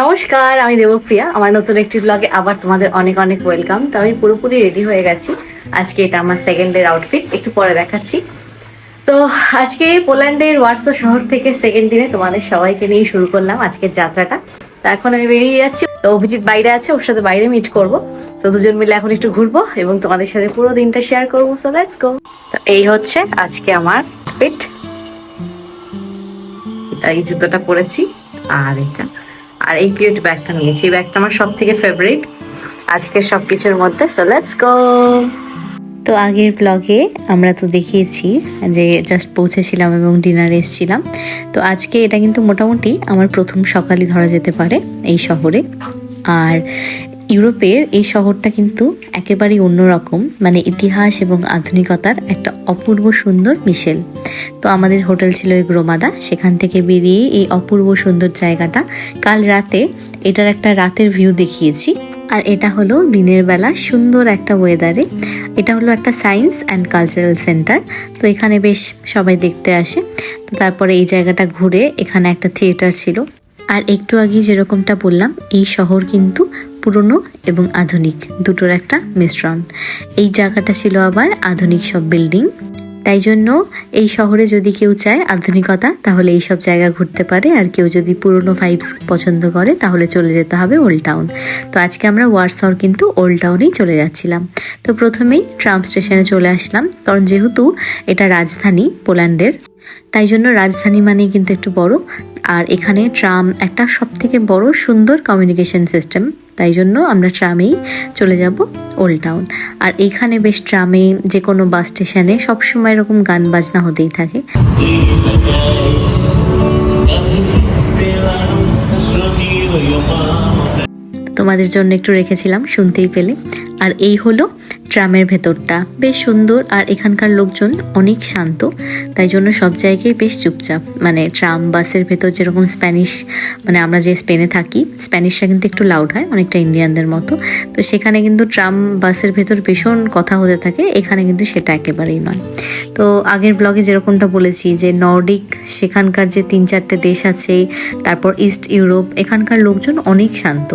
নমস্কার, আমি দেবপ্রিয়া। আমার নতুন একটি ব্লগে আবার তোমাদের অনেক অনেক ওয়েলকাম তো আমি পুরোপুরি রেডি হয়ে গেছি। আজকে এটা আমার সেকেন্ড ডের আউটফিট একটু পরে দেখাচ্ছি। তো আজকে পোল্যান্ডের ওয়ার্সো শহর থেকে সেকেন্ড দিনে তোমাদের সবাইকে নিয়ে শুরু করলাম আজকের যাত্রাটা। তো এখন আমি বেরিয়ে যাচ্ছি। তো অভিজিৎ বাইরে আছে, ওর সাথে বাইরে মিট করব। তো দুজন মিলে এখন একটু ঘুরবো এবং তোমাদের সাথে পুরো দিনটা শেয়ার করব। সো লেটস গো তো এই হচ্ছে আজকে আমার ফিট এই জুতোটা পরেছি, আর এটা। আর এই কিউট ব্যাগটা নিয়েছি। এই ব্যাগটা আমার সব থেকে ফেভারিট আজকে সব কিছুর মধ্যে সো লেটস গো তো আগের ব্লগে আমরা তো দেখিয়েছি যে জাস্ট পৌঁছেছিলাম এবং ডিনারে এসেছিলাম। তো আজকে এটা কিন্তু মোটামুটি আমার প্রথম সকালই ধরা যেতে পারে এই শহরে। আর ইউরোপের এই শহরটা কিন্তু একেবারেই অন্যরকম মানে ইতিহাস এবং আধুনিকতার একটা অপূর্ব সুন্দর মিশেল। তো আমাদের হোটেল ছিল এই গ্রোমাদা, সেখান থেকে বেরিয়ে এই অপূর্ব সুন্দর জায়গাটা কাল রাতে এটার একটা রাতের ভিউ দেখিয়েছি। আর এটা হলো দিনের বেলা সুন্দর একটা ওয়েদারে এটা হলো একটা সায়েন্স অ্যান্ড কালচারাল সেন্টার তো এখানে বেশ সবাই দেখতে আসে। তো তারপরে এই জায়গাটা ঘুরে এখানে একটা থিয়েটার ছিল। আর একটু আগে যেরকমটা বললাম, এই শহর কিন্তু পুরনো এবং আধুনিক, দুটোর একটা মিশ্রণ। এই জায়গাটা ছিল আবার আধুনিক সব বিল্ডিং। তাই জন্য এই শহরে যদি কেউ চায় আধুনিকতা, তাহলে এই সব জায়গা ঘুরতে পারে। আর কেউ যদি পুরনো ভাইবস পছন্দ করে, তাহলে চলে যেতে হবে ওল্ড টাউন তো আজকে আমরা ওয়ার্সর কিন্তু ওল্ড টাউনেই চলে যাচ্ছিলাম। তো প্রথমেই ট্রাম স্টেশনে চলে আসলাম। কারণ যেহেতু এটা রাজধানী পোল্যান্ডের, তাই জন্য রাজধানী মানেই কিন্তু একটু বড়। আর এখানে ট্রাম একটা সব থেকে বড় সুন্দর কমিউনিকেশন সিস্টেম তাই জন্য আমরা ট্রামেই চলে যাব ওল্ড টাউন আর এইখানে বেশ ট্রামে যে কোনো বাস স্টেশনে সবসময় এরকম গান বাজনা হতেই থাকে। তোমাদের জন্য একটু রেখেছিলাম, শুনতেই পেলে। আর এই হলো ট্রামের ভেতরটা বেশ সুন্দর আর এখানকার লোকজন অনেক শান্ত, তাই জন্য সব জায়গায় বেশ চুপচাপ। মানে ট্রাম বাসের ভেতর যেরকম স্প্যানিশ মানে আমরা যে স্পেনে থাকি, স্প্যানিশটা কিন্তু একটু লাউড হয়, অনেকটা ইন্ডিয়ানদের মতো। তো সেখানে কিন্তু ট্রাম বাসের ভেতর ভীষণ কথা হতে থাকে, এখানে কিন্তু সেটা একেবারেই নয়। তো আগের ব্লগে যেরকমটা বলেছি যে নর্ডিক, সেখানকার যে তিন চারটে দেশ আছে, তারপর ইস্ট ইউরোপ এখানকার লোকজন অনেক শান্ত।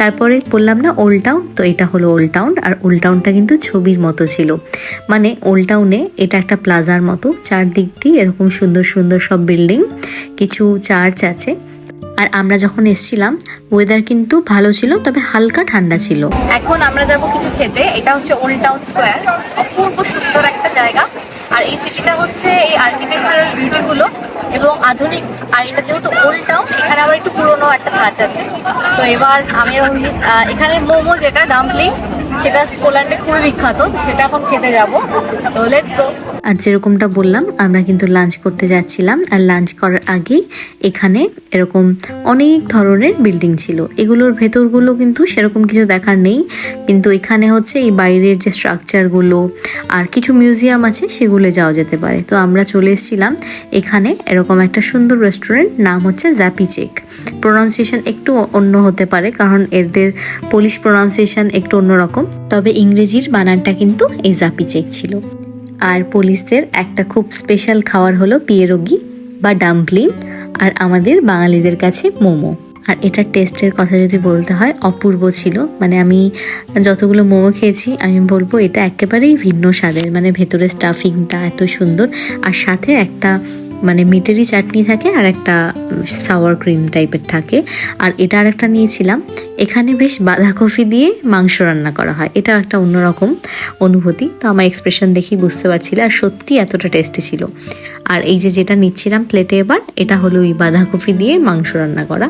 তারপরে বললাম না ওল্ড টাউন তো এটা হলো ওল্ড টাউন আর ওল্ড টাউনটা কিন্তু ছবির মতো ছিল। মানে ওল্ড টাউনে এটা একটা প্লাজার মতো। চারদিক দিয়ে এরকম সুন্দর সুন্দর সব বিল্ডিং কিছু চার্চ আছে। আর আমরা যখন এসছিলাম ওয়েদার কিন্তু ভালো ছিল, তবে হালকা ঠান্ডা ছিল। এখন আমরা যাব কিছু খেতে। এটা হচ্ছে ওল্ড টাউন স্কোয়ার অপূর্ব সুন্দর একটা জায়গা। আর এই সিটিটা হচ্ছে এই আর্কিটেকচারাল বিউটিগুলো এবং আধুনিক, আর এটা যেহেতু ওল্ড টাউন এখানে আবার একটু পুরনো একটা ধাঁচ আছে। তো এবার আমি এখানে মোমো যেটা ডাম্পলিং সেটা পোল্যান্ডে খুবই বিখ্যাত সেটা এখন খেতে যাব। তো লেটস গো আর যেরকমটা বললাম, আমরা কিন্তু লাঞ্চ করতে যাচ্ছিলাম। আর লাঞ্চ করার আগেই এখানে এরকম অনেক ধরনের বিল্ডিং ছিল। এগুলোর ভেতরগুলো কিন্তু সেরকম কিছু দেখার নেই। কিন্তু এখানে হচ্ছে এই বাইরের যে স্ট্রাকচারগুলো আর কিছু মিউজিয়াম আছে, সেগুলো যাওয়া যেতে পারে। তো আমরা চলে এসেছিলাম এখানে এরকম একটা সুন্দর রেস্টুরেন্ট নাম হচ্ছে জ্যাপিচেক প্রোনাউন্সিয়েশন একটু অন্য হতে পারে, কারণ এদের পোলিশ প্রোনাউন্সিয়েশন একটু অন্যরকম। তবে ইংরেজির বানানটা কিন্তু এই জাপিচেক ছিল। আর পুলিশদের একটা খুব স্পেশাল খাবার হলো পিয়েরোগি বা ডাম্পলিং আর আমাদের বাঙালিদের কাছে মোমো। আর এটার টেস্টের কথা যদি বলতে হয়, অপূর্ব ছিল। মানে আমি যতগুলো মোমো খেয়েছি, আমি বলব এটা একেবারেই ভিন্ন স্বাদের। মানে ভেতরে স্টাফিংটা এত সুন্দর আর সাথে একটা মানে মিটেরই চাটনি থাকে আর একটা সাওয়ার ক্রিম টাইপের থাকে। আর এটা আর একটা নিয়েছিলাম এখানে বেশ বাঁধাকপি দিয়ে মাংস রান্না করা হয়। এটা একটা অন্যরকম অনুভূতি। তো আমার এক্সপ্রেশন দেখেই বুঝতে পারছিলে আর সত্যি এতটা টেস্টি ছিল। আর এই যে যেটা নিচ্ছিলাম প্লেটে এবার, এটা হলো ওই বাঁধাকপি দিয়ে মাংস রান্না করা।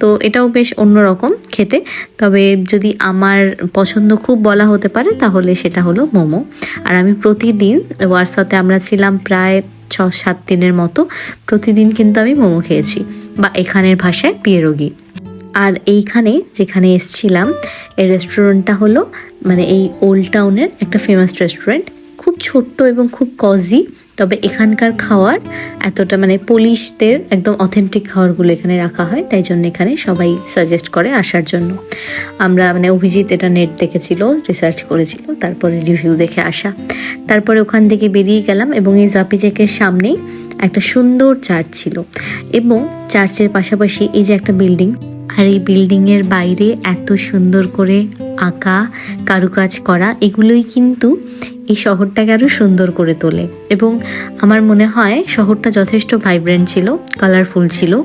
তো এটাও বেশ অন্যরকম খেতে। তবে যদি আমার পছন্দ খুব বলা হতে পারে, তাহলে সেটা হলো মোমো। আর আমি প্রতিদিন ওয়ার্সাতে আমরা ছিলাম প্রায় ছ সাত দিনের মতো, প্রতিদিন কিন্তু আমি মোমো খেয়েছি। বা এখানের ভাষায় পিয়েরোগি আর এইখানে যেখানে এসছিলাম, এই রেস্টুরেন্টটা হলো মানে এই ওল্ড টাউনের একটা ফেমাস রেস্টুরেন্ট খুব ছোট্ট এবং খুব কজি তবে এখানকার খাওয়ার এতটা মানে পুলিশদের একদম অথেন্টিক খাবারগুলো এখানে রাখা হয়, তাই জন্য এখানে সবাই সাজেস্ট করে আসার জন্য। আমরা মানে অভিজিৎ এটা নেট দেখেছিল রিসার্চ করেছিল, তারপরে রিভিউ দেখে আসা। তারপরে ওখান থেকে বেরিয়ে গেলাম এবং এই জাপিজেকের সামনেই একটা সুন্দর চার্চ ছিল। এবং চার্চের পাশাপাশি এই যে একটা বিল্ডিং আর এই বিল্ডিংয়ের বাইরে এত সুন্দর করে আঁকা, কারুকাজ করা, এগুলোই কিন্তু এই শহরটাকে আরও সুন্দর করে তোলে। এবং আমার মনে হয় শহরটা যথেষ্ট ভাইব্রেন্ট ছিল কালারফুল ছিল।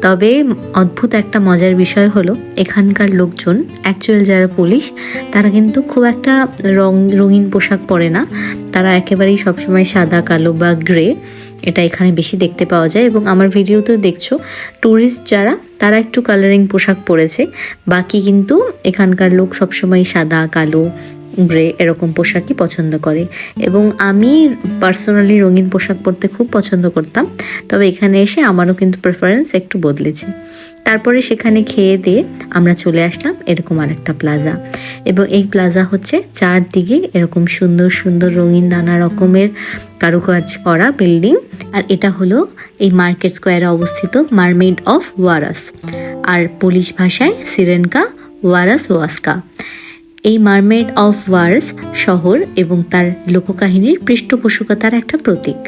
তবে অদ্ভুত একটা মজার বিষয় হলো, এখানকার লোকজন অ্যাকচুয়াল যারা পুলিশ, তারা কিন্তু খুব একটা রং, রঙিন পোশাক পরে না। তারা একেবারেই সবসময় সাদা, কালো বা গ্রে এটা এখানে বেশি দেখতে পাওয়া যায় এবং আমার ভিডিওতেও দেখছ ট্যুরিস্ট যারা, তারা একটু কালারিং পোশাক পরেছে। বাকি কিন্তু এখানকার লোক সবসময় সাদা, কালো গ্রে এরকম পোশাকই পছন্দ করে। এবং আমি পার্সোনালি রঙিন পোশাক পরতে খুব পছন্দ করতাম। তবে এখানে এসে আমারও কিন্তু প্রেফারেন্স একটু বদলেছে। তারপরে সেখানে খেয়ে দিয়ে আমরা চলে আসলাম এরকম আরেকটা প্লাজা এবং এই প্লাজা হচ্ছে চারদিকে এরকম সুন্দর সুন্দর রঙিন নানা রকমের কারুকাজ করা বিল্ডিং আর এটা হলো এই মার্কেট স্কোয়ারে অবস্থিত মারমেড অফ ওয়ারাস আর পুলিশ ভাষায় সিরেনকা ওয়ারাস ওয়াস্কা এই মারমেড অফ ওয়ার্স শহর এবং তার লোককাহিনীর পৃষ্ঠপোষকতার একটা প্রতীক।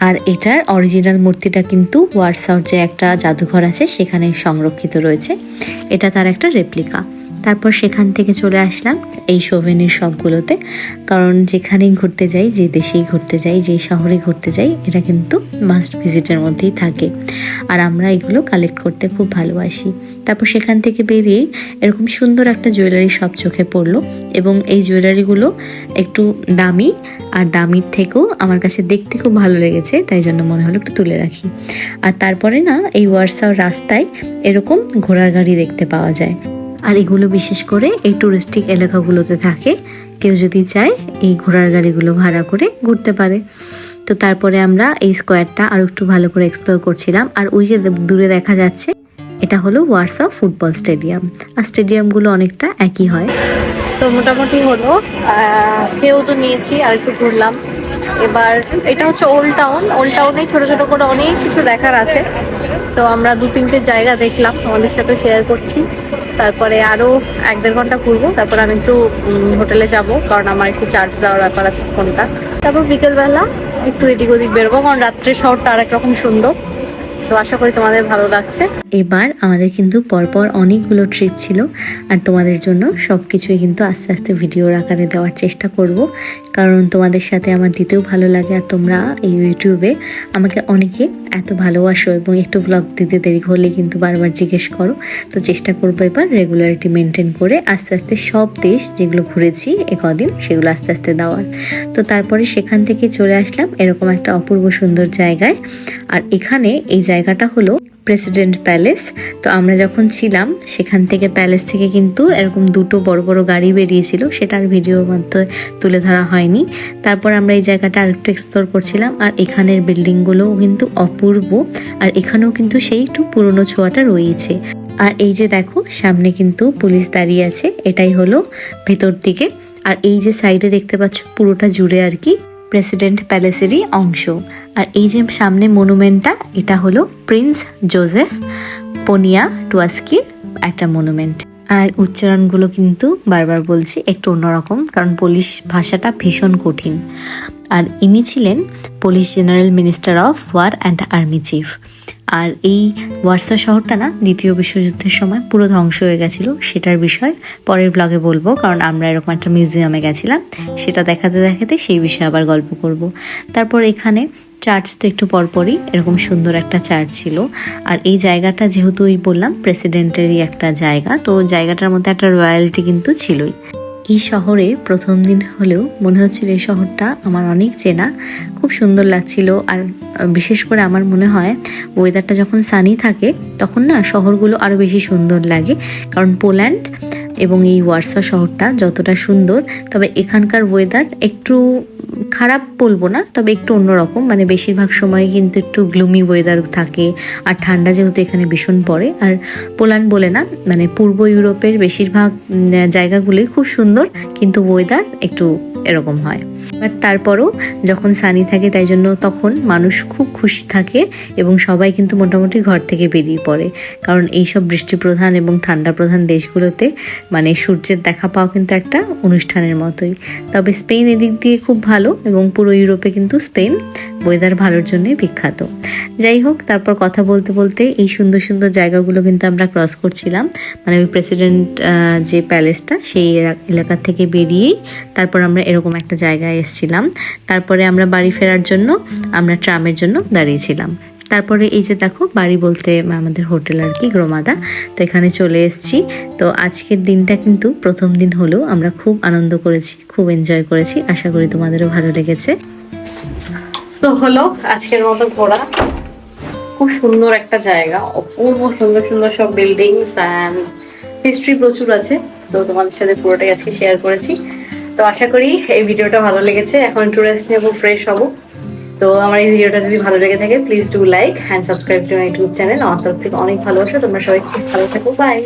আর এটার অরিজিনাল মূর্তিটা কিন্তু ওয়ার্সাউট যে একটা জাদুঘর আছে সেখানে সংরক্ষিত রয়েছে। এটা তার একটা রেপ্লিকা। তারপর সেখান থেকে চলে আসলাম এই সোভেনির সবগুলোতে কারণ যেখানেই ঘুরতে যাই, যে দেশেই ঘুরতে যাই, যে শহরে ঘুরতে যাই এটা কিন্তু মাস্ট ভিজিটের মধ্যেই থাকে। আর আমরা এগুলো কালেক্ট করতে খুব ভালোবাসি। তারপর সেখান থেকে বেরিয়েই এরকম সুন্দর একটা জুয়েলারি শপ চোখে পড়ল এবং এই জুয়েলারিগুলো একটু দামি আর দামির থেকেও আমার কাছে দেখতে খুব ভালো লেগেছে, তাই জন্য মনে হলো একটু তুলে রাখি। আর তারপরে না, এই ওয়ার্সাও রাস্তায় এরকম ঘোড়ার গাড়ি দেখতে পাওয়া যায়। আর এগুলো বিশেষ করে এই টুরিস্টিক এলাকাগুলোতে থাকে। কেউ যদি চায় এই ঘোড়ার গাড়িগুলো ভাড়া করে ঘুরতে পারে। তো তারপরে আমরা এই স্কোয়ারটা আরও একটু ভালো করে এক্সপ্লোর করছিলাম। আর ওই যে দূরে দেখা যাচ্ছে, এটা হলো ওয়ার্সা ফুটবল স্টেডিয়াম আর স্টেডিয়ামগুলো অনেকটা একই হয়। তো মোটামুটি হলো কেউ তো নিয়েছি, আর একটু ঘুরলাম। এবার এটা হচ্ছে ওল্ড টাউন ওল্ড টাউনে ছোট ছোট করে অনেক কিছু দেখার আছে। তো আমরা দু তিনটে জায়গা দেখলাম আমাদের সাথে শেয়ার করছি। তারপরে আরও এক দেড় ঘণ্টা ঘুরবো। তারপর আমি একটু হোটেলে যাব, কারণ আমার একটু চার্জ দেওয়ার ব্যাপার আছে ফোনটা। তারপর বিকেলবেলা একটু এদিক ওদিক বেরোবো, কারণ রাত্রে শহরটা আর একরকম সুন্দর। তো আশা করি তোমাদের ভালো লাগছে। এবার আমাদের কিন্তু পরপর অনেকগুলো ট্রিপ ছিল, আর তোমাদের জন্য সব কিছুই কিন্তু আস্তে আস্তে ভিডিওর আকারে দেওয়ার চেষ্টা করব। কারণ তোমাদের সাথে আমার দিতেও ভালো লাগে, আর তোমরা এই ইউটিউবে আমাকে অনেকে এত ভালোবাসো এবং একটু ব্লগ দিতে দেরি হলে কিন্তু বারবার জিজ্ঞেস করো। তো চেষ্টা করব এবার রেগুলারিটি মেনটেন করে আস্তে আস্তে সব দেশ যেগুলো ঘুরেছি এ কদিন সেগুলো আস্তে আস্তে দেওয়ার। তো তারপরে সেখান থেকে চলে আসলাম এরকম একটা অপূর্ব সুন্দর জায়গায়। আর এখানে এই জায়গাটা হলো প্রেসিডেন্ট প্যালেস তো আমরা যখন ছিলাম, সেখান থেকে প্যালেস থেকে কিন্তু এরকম দুটো বড় বড় গাড়ি বেরিয়েছিল সেটার ভিডিওর মধ্যে তুলে ধরা হয়নি। তারপর আমরা এই জায়গাটা আরেকটু এক্সপ্লোর করছিলাম, আর এখানের বিল্ডিংগুলোও কিন্তু অপূর্ব, আর এখানেও কিন্তু সেই একটু পুরনো ছোঁয়াটা রয়েছে। আর এই যে দেখো, সামনে কিন্তু পুলিশ দাঁড়িয়ে আছে, এটাই হলো ভেতর দিকে। আর এই যে সাইডে দেখতে পাচ্ছ, পুরোটা জুড়ে আর কি প্রেসিডেন্ট প্যালেসেরই অংশ। আর এই যে সামনে মনুমেন্টটা, এটা হলো প্রিন্স জোসেফ। পনিয়া টুয়াস্কির একটা মনুমেন্ট। আর উচ্চারণগুলো কিন্তু বারবার বলছি একটু অন্যরকম, কারণ পুলিশ ভাষাটা ভীষণ কঠিন। আর ইনি ছিলেন police general minister of war and army chief. আর এই ওয়ার্সা শহরটা না, দ্বিতীয় বিশ্বযুদ্ধের সময় পুরো ধ্বংস হয়ে গেছিল, সেটার বিষয় পরের ব্লগে বলব, কারণ আমরা এরকম একটা মিউজিয়ামে গেছিলাম। সেটা দেখাতে দেখাতে সেই বিষয়ে আবার গল্প করব। তারপর এখানে চার্চ তো একটু পরপরই, এরকম সুন্দর একটা চার্চ ছিল। আর এই জায়গাটা যেহেতু ওই বললাম প্রেসিডেন্টেরই একটা জায়গা, তো জায়গাটার মধ্যে একটা রয়্যালিটি কিন্তু ছিলই। এই শহরে প্রথম দিন হলেও মনে হচ্ছিল এই শহরটা আমার অনেক চেনা, খুব সুন্দর লাগছিল আর বিশেষ করে আমার মনে হয় ওয়েদারটা যখন সানি থাকে তখন না শহরগুলো আরও বেশি সুন্দর লাগে। কারণ পোল্যান্ড এবং এই ওয়ার্সা শহরটা যতটা সুন্দর, তবে এখানকার ওয়েদার একটু খারাপ বলব না, তবে একটু অন্যরকম। মানে বেশিরভাগ সময় কিন্তু একটু গ্লুমি ওয়েদার থাকে আর ঠান্ডা যেহেতু এখানে ভীষণ পড়ে। আর পোলান বলে না মানে পূর্ব ইউরোপের বেশিরভাগ জায়গাগুলি জায়গাগুলোই খুব সুন্দর, কিন্তু ওয়েদার একটু এরকম হয়। বাট তারপরও যখন সানি থাকে তাই জন্য তখন মানুষ খুব খুশি থাকে এবং সবাই কিন্তু মোটামুটি ঘর থেকে বেরিয়ে পড়ে। কারণ এইসব বৃষ্টি প্রধান এবং ঠান্ডা প্রধান দেশগুলোতে মানে সূর্যের দেখা পাওয়া কিন্তু একটা অনুষ্ঠানের মতোই। তবে স্পেন এদিক দিয়ে খুব ভালো এবং পুরো ইউরোপে কিন্তু স্পেন ওয়েদার ভালোর জন্যই বিখ্যাত। যাই হোক, তারপর কথা বলতে বলতে এই সুন্দর সুন্দর জায়গাগুলো কিন্তু আমরা ক্রস করছিলাম। মানে ওই প্রেসিডেন্ট যে প্যালেসটা সেই এলাকা থেকে বেরিয়েই তারপর আমরা এরকম একটা জায়গায় এসেছিলাম। তারপরে আমরা বাড়ি ফেরার জন্য, আমরা ট্রামের জন্য দাঁড়িয়েছিলাম। তারপরে এই যে দেখো, বাড়ি বলতে আমাদের হোটেল আর কি, গ্রোমাদা। তো এখানে চলে এসেছি। তো আজকের দিনটা কিন্তু প্রথম দিন হলেও আমরা খুব আনন্দ করেছি, খুব এনজয় করেছি। আশা করি তোমাদেরও ভালো লেগেছে। তো হলো আজকের মতো ঘোরা। খুব সুন্দর একটা জায়গা, অপূর্ব সুন্দর সুন্দর সব বিল্ডিংস অ্যান্ড হিস্ট্রি প্রচুর আছে। তো তোমাদের সাথে পুরোটাই আজকে শেয়ার করেছি। তো আশা করি এই ভিডিওটা ভালো লেগেছে। এখন একটু রেস্ট নেব ফ্রেশ হব। তো আমার এই ভিডিওটা যদি ভালো লেগে থাকে please do like and subscribe to my YouTube channel আমার তরফ থেকে অনেক ভালোবাসা। তোমরা সবাই খুব ভালো থাকো। বাই